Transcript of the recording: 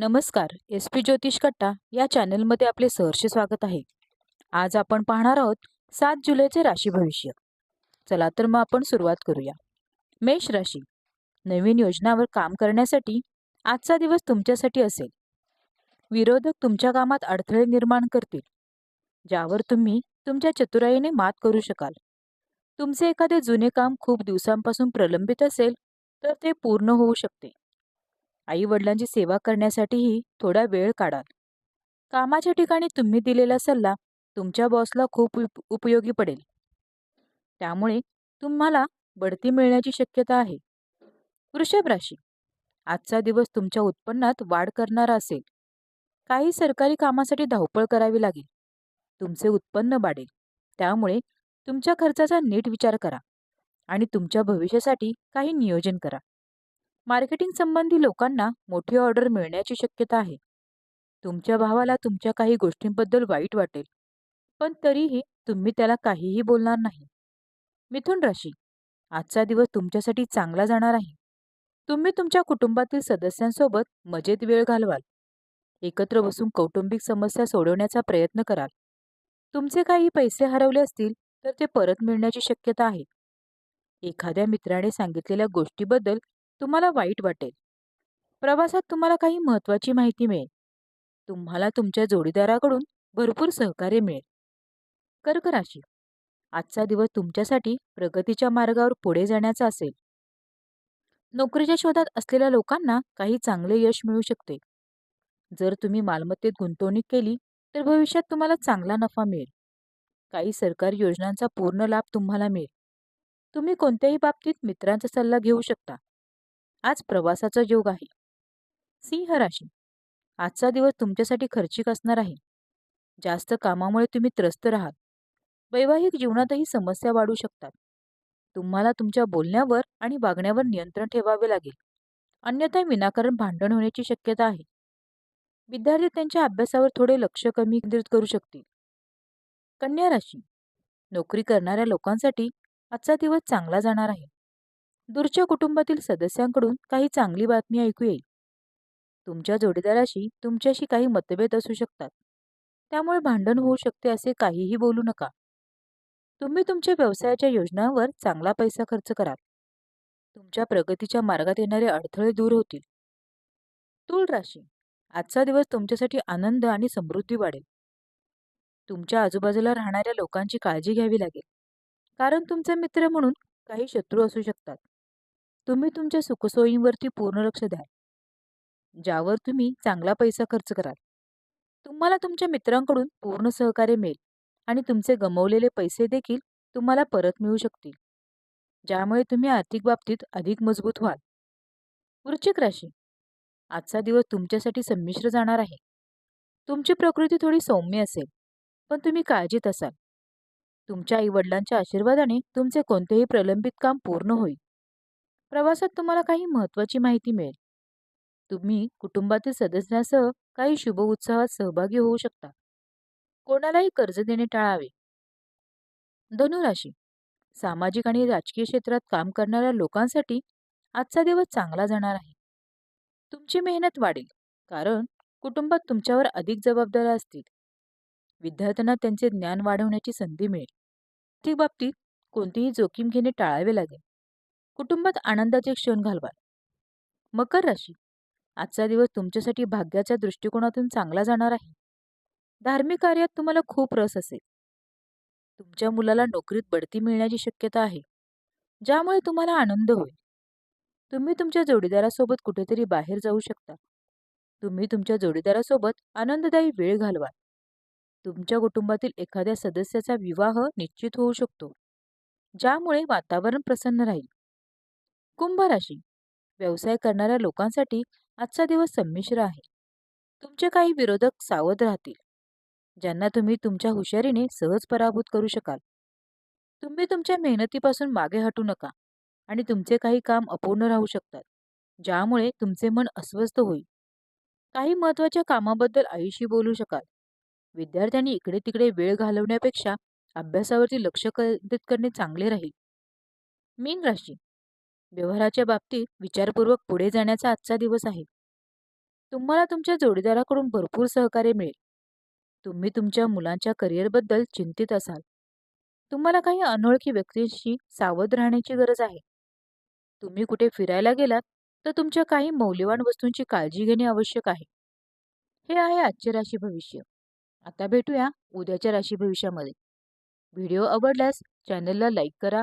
नमस्कार S P ज्योतिष कट्टा या चॅनलमध्ये आपले सहर्ष स्वागत आहे. आज आपण पाहणार आहोत सात जुलैचे राशी भविष्य. चला तर मग आपण सुरुवात करूया. मेष राशी. नवीन योजनावर काम करण्यासाठी आजचा दिवस तुमच्यासाठी असेल. विरोधक तुमच्या कामात अडथळे निर्माण करतील ज्यावर तुम्ही तुमच्या चतुराईने मात करू शकाल. तुमचे एखादे जुने काम खूप दिवसांपासून प्रलंबित असेल तर ते पूर्ण होऊ शकते. आईवडिलांची सेवा करण्यासाठीही थोडा वेळ काढाल. कामाच्या ठिकाणी तुम्ही दिलेला सल्ला तुमच्या बॉसला खूप उप उपयोगी पडेल. त्यामुळे तुम्हाला बढती मिळण्याची शक्यता आहे. वृषभ राशी. आजचा दिवस तुमच्या उत्पन्नात वाढ करणारा असेल. काही सरकारी कामासाठी धावपळ करावी लागेल. तुमचे उत्पन्न वाढेल. त्यामुळे तुमच्या खर्चाचा नीट विचार करा आणि तुमच्या भविष्यासाठी काही नियोजन करा. मार्केटिंग संबंधी लोकांना मोठी ऑर्डर मिळण्याची शक्यता आहे. तुमच्या भावाला तुमच्या काही गोष्टींबद्दल वाईट वाटेल पण तरीही तुम्ही त्याला काहीही बोलणार नाही. मिथुन राशी आजचा दिवस तुमच्यासाठी चांगला जाणार आहे. तुम्ही तुमच्या कुटुंबातील सदस्यांसोबत मजेत वेळ घालवाल. एकत्र बसून कौटुंबिक समस्या सोडवण्याचा प्रयत्न कराल. तुमचे काही पैसे हरवले असतील तर ते परत मिळण्याची शक्यता आहे. एखाद्या मित्राने सांगितलेल्या गोष्टीबद्दल तुम्हाला वाईट वाटेल. प्रवासात तुम्हाला काही महत्त्वाची माहिती मिळेल. तुम्हाला तुमच्या जोडीदाराकडून भरपूर सहकार्य मिळेल. कर्क राशी. आजचा दिवस तुमच्यासाठी प्रगतीच्या मार्गावर पुढे जाण्याचा असेल. नोकरीच्या शोधात असलेल्या लोकांना काही चांगले यश मिळू शकते. जर तुम्ही मालमत्तेत गुंतवणूक केली तर भविष्यात तुम्हाला चांगला नफा मिळेल. काही सरकारी योजनांचा पूर्ण लाभ तुम्हाला मिळेल. तुम्ही कोणत्याही बाबतीत मित्रांचा सल्ला घेऊ शकता. आज प्रवासाचा योग आहे. सिंह राशी. आजचा दिवस तुमच्यासाठी खर्चिक असणार आहे. जास्त कामामुळे तुम्ही त्रस्त राहाल. वैवाहिक जीवनातही समस्या वाढू शकतात. तुम्हाला तुमच्या बोलण्यावर आणि वागण्यावर नियंत्रण ठेवावे लागेल. अन्यथा विनाकारण भांडण होण्याची शक्यता आहे. विद्यार्थी त्यांच्या अभ्यासावर थोडे लक्ष कमी केंद्रित करू शकतील. कन्या राशी. नोकरी करणाऱ्या लोकांसाठी आजचा दिवस चांगला जाणार आहे. दूरच्या कुटुंबातील सदस्यांकडून काही चांगली बातमी ऐकू येईल. तुमच्या जोडीदाराशी तुमच्याशी काही मतभेद असू शकतात. त्यामुळे भांडण होऊ शकते असे काहीही बोलू नका. तुम्ही तुमच्या व्यवसायाच्या योजनांवर चांगला पैसा खर्च कराल. तुमच्या प्रगतीच्या मार्गात येणारे अडथळे दूर होतील. तूळ राशी. आजचा दिवस तुमच्यासाठी आनंद आणि समृद्धी वाढेल. तुमच्या आजूबाजूला राहणाऱ्या लोकांची काळजी घ्यावी लागेल. कारण तुमचे मित्र म्हणून काही शत्रू असू शकतात. तुम्ही तुमच्या सुखसोयींवरती पूर्ण लक्ष द्याल ज्यावर तुम्ही चांगला पैसा खर्च कराल. तुम्हाला तुमच्या मित्रांकडून पूर्ण सहकार्य मिळेल आणि तुमचे गमवलेले पैसे देखील तुम्हाला परत मिळू शकतील. ज्यामुळे तुम्ही आर्थिक बाबतीत अधिक मजबूत व्हाल. वृश्चिक राशी. आजचा दिवस तुमच्यासाठी संमिश्र जाणार आहे. तुमची प्रकृती थोडी सौम्य असेल पण तुम्ही काळजीत असाल. तुमच्या आईवडिलांच्या आशीर्वादाने तुमचे कोणतेही प्रलंबित काम पूर्ण होईल. प्रवासात तुम्हाला काही महत्त्वाची माहिती मिळेल. तुम्ही कुटुंबातील सदस्यांसह काही शुभ उत्साहात सहभागी होऊ शकता. कोणालाही कर्ज देणे टाळावे. धनुराशी. सामाजिक आणि राजकीय क्षेत्रात काम करणाऱ्या लोकांसाठी आजचा दिवस चांगला जाणार आहे. तुमची मेहनत वाढेल कारण कुटुंबात तुमच्यावर अधिक जबाबदाऱ्या असतील. विद्यार्थ्यांना त्यांचे ज्ञान वाढवण्याची संधी मिळेल. आर्थिक बाबतीत कोणतीही जोखीम घेणे टाळावे लागेल. कुटुंबात आनंदाचे क्षण घालवाल. मकर राशी. आजचा दिवस तुमच्यासाठी भाग्याच्या दृष्टिकोनातून चांगला जाणार आहे. धार्मिक कार्यात तुम्हाला खूप रस असेल. तुमच्या मुलाला नोकरीत बढती मिळण्याची शक्यता आहे. ज्यामुळे तुम्हाला आनंद होईल. तुम्ही तुमच्या जोडीदारासोबत कुठेतरी बाहेर जाऊ शकता. तुम्ही तुमच्या जोडीदारासोबत आनंददायी वेळ घालवाल. तुमच्या कुटुंबातील एखाद्या सदस्याचा विवाह निश्चित होऊ शकतो. ज्यामुळे वातावरण प्रसन्न राहील. कुंभ राशी व्यवसाय करणाऱ्या लोकांसाठी आजचा दिवस संमिश्र आहे. तुमचे काही विरोधक सावध राहतील. ज्यांना तुम्ही तुमच्या हुशारीने सहज पराभूत करू शकाल. तुम्ही तुमच्या मेहनतीपासून मागे हटू नका आणि तुमचे काही काम अपूर्ण राहू शकतात ज्यामुळे तुमचे मन अस्वस्थ होईल. काही महत्त्वाच्या कामाबद्दल आईशी बोलू शकाल. विद्यार्थ्यांनी इकडे तिकडे वेळ घालवण्यापेक्षा अभ्यासावरती लक्ष केंद्रित करणे चांगले राहील. मीन राशी व्यवहाराच्या बाबतीत विचारपूर्वक पुढे जाण्याचा आजचा दिवस आहे. तुम्हाला तुमच्या जोडीदाराकडून भरपूर सहकार्य मिळेल. तुम्ही तुमच्या मुलांच्या करिअरबद्दल चिंतित असाल. तुम्हाला काही अनोळखी व्यक्तींशी सावध राहण्याची गरज आहे. तुम्ही कुठे फिरायला गेलात तर तुमच्या काही मौल्यवान वस्तूंची काळजी घेणे आवश्यक आहे. हे आहे आजचे राशी भविष्य. आता भेटूया उद्याच्या राशी भविष्यामध्ये. व्हिडिओ आवडल्यास चॅनलला लाईक करा